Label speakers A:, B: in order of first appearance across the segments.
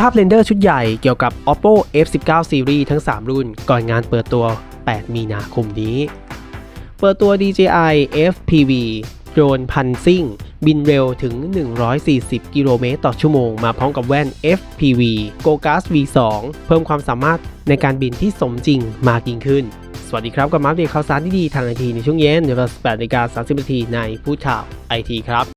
A: ภาพเรนเดอร์ชุดใหญ่เกี่ยวกับ Oppo F19 Series ทั้ง 3 รุ่น ก่อนงานเปิดตัว 8 มีนาคมนี้ เปิดตัว DJI FPV โดรนพันซิ่ง บินเร็วถึง 140 กิโลเมตรต่อชั่วโมง มาพร้อมกับแว่น FPV g o g a s V2 เพิ่มความสามารถในการบินที่สมจริงมากยิ่งขึ้น สวัสดีครับ กับมาอัปเดตข่าวสารที่ดีทางไอทีในช่วงเย็นเวลา18นาฬิกา30นาทีในพูดข่าวไอทีครับ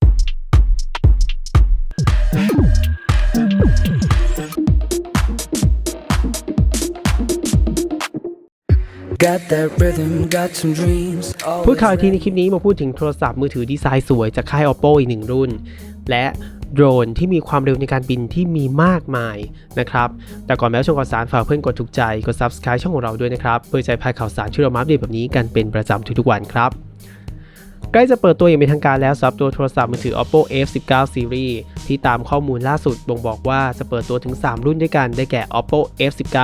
A: พูดข่าวทีในคลิปนี้มาพูดถึงโทรศัพท์มือถือดีไซน์สวยจากค่าย Oppo อีกหนึ่งรุ่น และโดรนที่มีความเร็วในการบินที่มีมากมายนะครับ แต่ก่อนแม้ชมข่าวสารฝากเพื่อนกดถูกใจ กด Subscribe ช่องของเราด้วยนะครับ เพื่อใจพายข่าวสารที่เรามาอัปเดตแบบนี้กันเป็นประจำทุกๆวันครับ ใกล้จะเปิดตัวอย่างเป็นทางการแล้วสำหรับตัวโทรศัพท์มือถือ Oppo F19 Series ที่ตามข้อมูลล่าสุดบ่งบอกว่าจะเปิดตัวถึง 3 รุ่นด้วยกันได้แก่ Oppo F19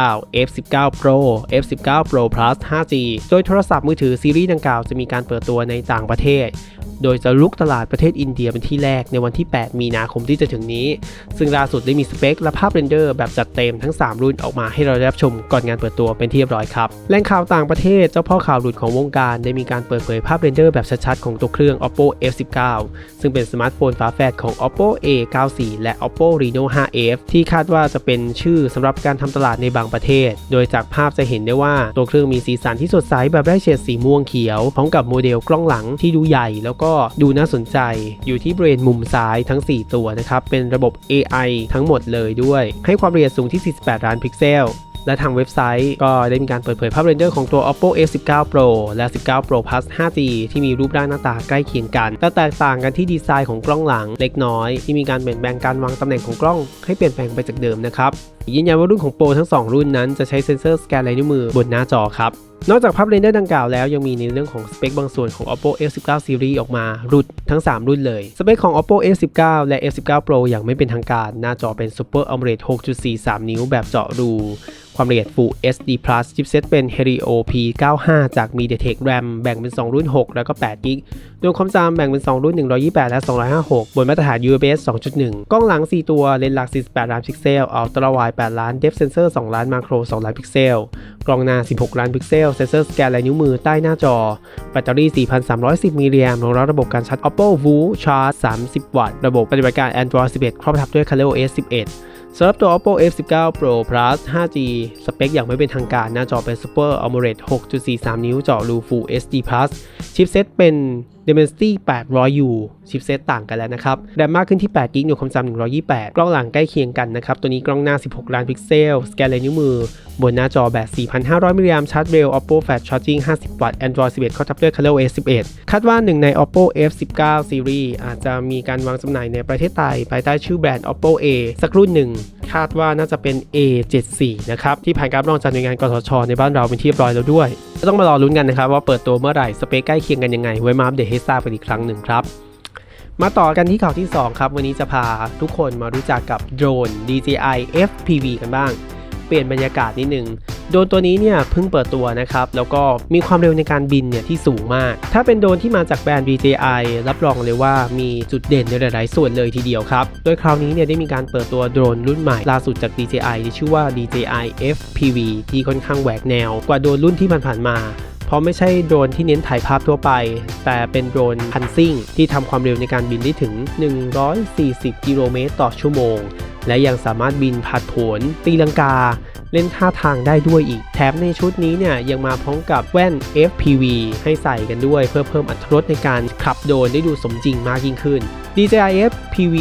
A: F19 Pro F19 Pro Plus 5G โดยโทรศัพท์มือถือซีรีส์ดังกล่าวจะมีการเปิดตัวในต่างประเทศ โดยจะลุกตลาดประเทศอินเดียเป็นที่แรกในวันที่ 8 มีนาคมที่จะถึงนี้ ซึ่งล่าสุดได้มีสเปคและภาพเรนเดอร์แบบจัดเต็มทั้ง 3 รุ่นออกมาให้เราได้รับชมก่อนงานเปิดตัวเป็นที่เรียบร้อยครับแหล่งข่าวต่างประเทศเจ้าพ่อข่าวหลุดของวงการได้มีการเปิดเผยภาพเรนเดอร์แบบชัดๆของตัวเครื่อง Oppo F19 ซึ่งเป็นสมาร์ทโฟนฝาแฝดของ Oppo A94 และ Oppo Reno 5F ที่คาดว่าจะเป็นชื่อสำหรับการทำตลาดในบางประเทศ โดยจากภาพจะเห็นได้ว่าตัวเครื่องมีสีสันที่สดใสแบบได้เฉดสีม่วงเขียวพร้อมกับโมเดลกล้องหลังที่ดูใหญ่แล้วก็ดูน่าสนใจอยู่ที่บริเวณมุมซ้ายทั้ง 4 ตัวนะครับ เป็นระบบ AI ทั้งหมดเลยด้วย ให้ความละเอียดสูงที่ 48 ล้านพิกเซล และทางเว็บไซต์ก็ได้มีการเปิดเผยภาพเรนเดอร์ของตัว Oppo F19 Pro และ 19 Pro Plus 5G ที่มีรูปร่างหน้าตาใกล้เคียงกัน แต่แตกต่างกันที่ดีไซน์ของกล้องหลังเล็กน้อย ที่มีการเปลี่ยนแปลงการวางตำแหน่งของกล้องให้เปลี่ยนแปลงไปจากเดิมนะครับยืนยันว่ารุ่นของ Pro ทั้ง 2 รุ่นนั้นจะใช้เซ็นเซอร์สแกนลายนิ้วมือบนหน้าจอครับนอกจากภาพเรนเดอร์ดังกล่าวแล้วยังมีในเรื่องของสเปคบางส่วนของ Oppo F19 Series ออกมารุดทั้ง 3 รุ่นเลย สเปคของ Oppo F19 และ F19 Pro อย่างไม่เป็นทางการ หน้าจอเป็น Super AMOLED 6.43 นิ้วแบบเจาะรู ความละเอียด Full HD Plus ชิปเซตเป็น Helio P95 จาก MediaTek RAM แบ่งเป็น 2 รุ่น 6 แล้วก็8 g b โดยความจำแบ่งเป็น 2 รุ่น 128 และ 256 บนมาตรฐาน USB 2.1 กล้องหลัง 4 ตัว เลนส์หลัก 48 ล้านพิกเซล Ultra Wide 8ล้าน Depth Sensor 2ล้าน Macro 2ล้านพิกเซล กล้องหน้า 16 ล้านพิกเซล เซนเซอร์สแกนลายนิ้วมือใต้หน้าจอ แบตเตอรี่ 4,310 มิลลิแอมป์รองรับระบบการชาร์จ Oppo Woo Charge 30 วัตต์ ระบบปฏิบัติการ Android 11 ครอบทับด้วย ColorOS 11 สำหรับตัว Oppo F19 Pro Plus 5G สเปคอย่างไม่เป็นทางการหน้าจอเป็น Super AMOLED 6.43 นิ้วจอรู Full HD Plus ชิปเซตเป็น Dimensity 800U ชิปเซตต่างกันแล้วนะครับ แรมมากขึ้นที่8 g b หน่วยความจำ128 กล้องหลังใกล้เคียงกันนะครับ ตัวนี้กล้องหน้า 16 ล้านพิกเซล สแกนลายนิ้วมือ บนหน้าจอแบบ 4,500 มิลลิแอมชาร์จเร็ว Oppo Fast Charging 50 วัตต์ Android 11 เข้าทับด้วย ColorOS 11 คาดว่าหนึ่งใน Oppo F19 Series อาจจะมีการวางจำหน่ายในประเทศไทยภายใต้ชื่อแบรนด์ Oppo A สักรุ่นหนึ่ง คาดว่าน่าจะเป็น A74 นะครับที่ผ่านการรับรองจากหน่วยงานกสชในบ้านเราเป็นที่เรียบร้อยแล้วด้วยต้องมารอลุ้นกันนะครับว่าเปิดตัวเมื่อไหร่สเปคใกล้เคียงกันยังไงไว้มาอัปเดตให้ทราบกันอีกครั้งหนึ่งครับมาต่อกันที่ข่าวที่ 2 ครับ วันนี้จะพาทุกคนมารู้จักกับโดรน DJI FPV กันบ้าง เปลี่ยนบรรยากาศนิดนึง โดนตัวนี้เนี่ยเพิ่งเปิดตัวนะครับแล้วก็มีความเร็วในการบินเนี่ยที่สูงมาก ถ้าเป็นโดนที่มาจากแบรนด์ DJI รับรองเลยว่ามีจุดเด่นในหลาย ๆ ส่วนเลยทีเดียวครับโดยคราวนี้เนี่ยได้มีการเปิดตัวโดรนรุ่นใหม่ล่าสุดจาก DJI ที่ชื่อว่า DJI FPV ที่ค่อนข้างแหวกแนว กว่าโดรนรุ่นที่ผ่านๆมาเพราะไม่ใช่โดรนที่เน้นถ่ายภาพทั่วไป แต่เป็นโดรนพันซิ่ง ที่ทำความเร็วในการบินได้ถึง 140 กิโลเมตรต่อชั่วโมง และยังสามารถบินผัดโผนตีลังกา เล่นท่าทางได้ด้วยอีก แถมในชุดนี้เนี่ยยังมาพร้อมกับแว่น FPV ให้ใส่กันด้วย เพื่อเพิ่มอรรถรสในการขับโดรนได้ดูสมจริงมากยิ่งขึ้น DJI FPV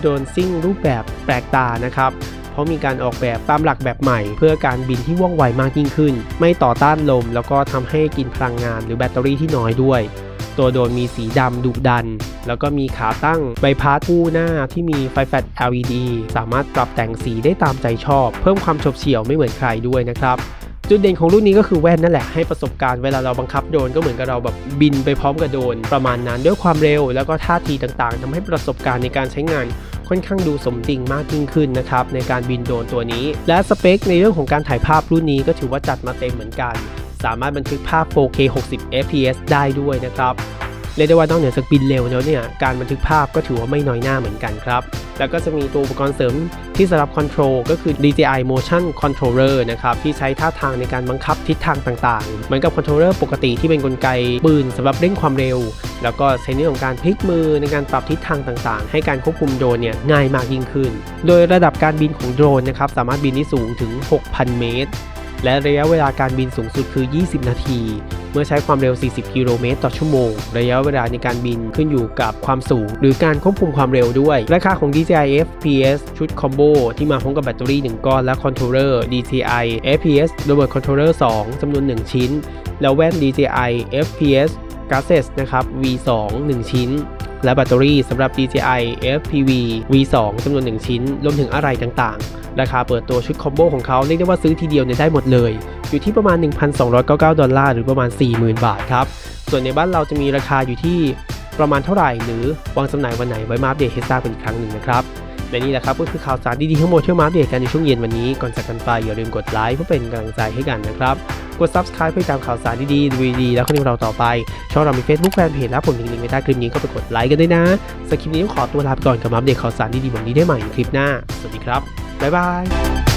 A: โดนซิ่งรูปแบบแปลกตานะครับเพราะมีการออกแบบตามหลักแบบใหม่ เพื่อการบินที่ว่องไวมากยิ่งขึ้น ไม่ต่อต้านลม แล้วก็ทำให้กินพลังงานหรือแบตเตอรี่ที่น้อยด้วย ตัวโดนมีสีดำดุดัน แล้วก็มีขาตั้งใบพัดคู่หน้าที่มีไฟแฟลช LED สามารถปรับแต่งสีได้ตามใจชอบ เพิ่มความฉบเฉี่ยวไม่เหมือนใครด้วยนะครับจุดเด่นของรุ่นนี้ก็คือแว่นนั่นแหละให้ประสบการณ์เวลาเราบังคับโดรนก็เหมือนกับเราแบบบินไปพร้อมกับโดรนประมาณนั้นด้วยความเร็ว แล้วก็ท่าทีต่างๆทำให้ประสบการณ์ในการใช้งานค่อนข้างดูสมจริงมากยิ่งขึ้นนะครับในการบินโดรนตัวนี้ และสเปคในเรื่องของการถ่ายภาพรุ่นนี้ก็ถือว่าจัดมาเต็มเหมือนกัน สามารถบันทึกภาพ 4K 60 fps ได้ด้วยนะครับเรียกได้ว่านอกเหนือจากบินเร็วแล้วเนี่ยการบันทึกภาพก็ถือว่าไม่น้อยหน้าเหมือนกันครับ แล้วก็จะมีตัวอุปกรณ์เสริมที่สำหรับคอนโทรลก็คือ DJI Motion Controller นะครับ ที่ใช้ท่าทางในการบังคับทิศทางต่างๆ เหมือนกับคอนโทรลเลอร์ปกติที่เป็นกลไกปืนสำหรับเร่งความเร็ว แล้วก็ใช้ในเรื่องของการพลิกมือในการปรับทิศทางต่างๆ ให้การควบคุมโดรนเนี่ยง่ายมากยิ่งขึ้น โดยระดับการบินของโดรนนะครับสามารถบินได้สูงถึง 6,000 เมตร และระยะเวลาการบินสูงสุดคือ 20 นาที เมื่อใช้ความเร็ว 40 กิโลเมตรต่อชั่วโมง ระยะเวลาในการบินขึ้นอยู่กับความสูง หรือการควบคุมความเร็วด้วย ราคาของ DJI FPS ชุดคอมโบที่มาพร้อมกับแบตเตอรี่ 1 ก้อนและคอนโทรลเลอร์ DJI FPS Remote Controller 2จำนวน 1 ชิ้น แล้วแว่น DJI FPS Glasses นะครับ V2 1 ชิ้น และแบตเตอรี่สำหรับ DJI FPV V2 จำนวน 1 ชิ้น รวมถึงอะไรต่างๆ ราคาเปิดตัวชุดคอมโบของเขาเรียกได้ว่าซื้อทีเดียวเนี่ยได้หมดเลย อยู่ที่ประมาณ 1,299 ดอลลาร์หรือประมาณ 40,000 บาทครับ ส่วนในบ้านเราจะมีราคาอยู่ที่ประมาณเท่าไหร่ หรือวางจำหน่ายวันไหนไว้มาอัปเดตให้ทราบกันครั้งหนึ่งนะครับและนี่แหละครับก็คือข่าวสารดีๆทั้งหมดที่มาอัปเดตกันในช่วงเย็นวันนี้ก่อนจากกันไปอย่าลืมกดไลค์เพื่อเป็นกำลังใจให้กันนะครับ กด subscribe เพื่อติดตามข่าวสารดีๆดีๆแล้วคนนี้เราต่อไป ช่องเรามี Facebook Fanpage และผมลิงก์ลิงก์ไว้ใต้คลิปนี้ก็ไปกดไลค์กันด้วยนะสำหรับคลิปนี้ต้องขอตัวลาไปก่อนกับมาอัปเดตข่าวสารดีๆแบบนี้ได้ใหม่ในคลิปหน้า สวัสดีครับบ๊ายบาย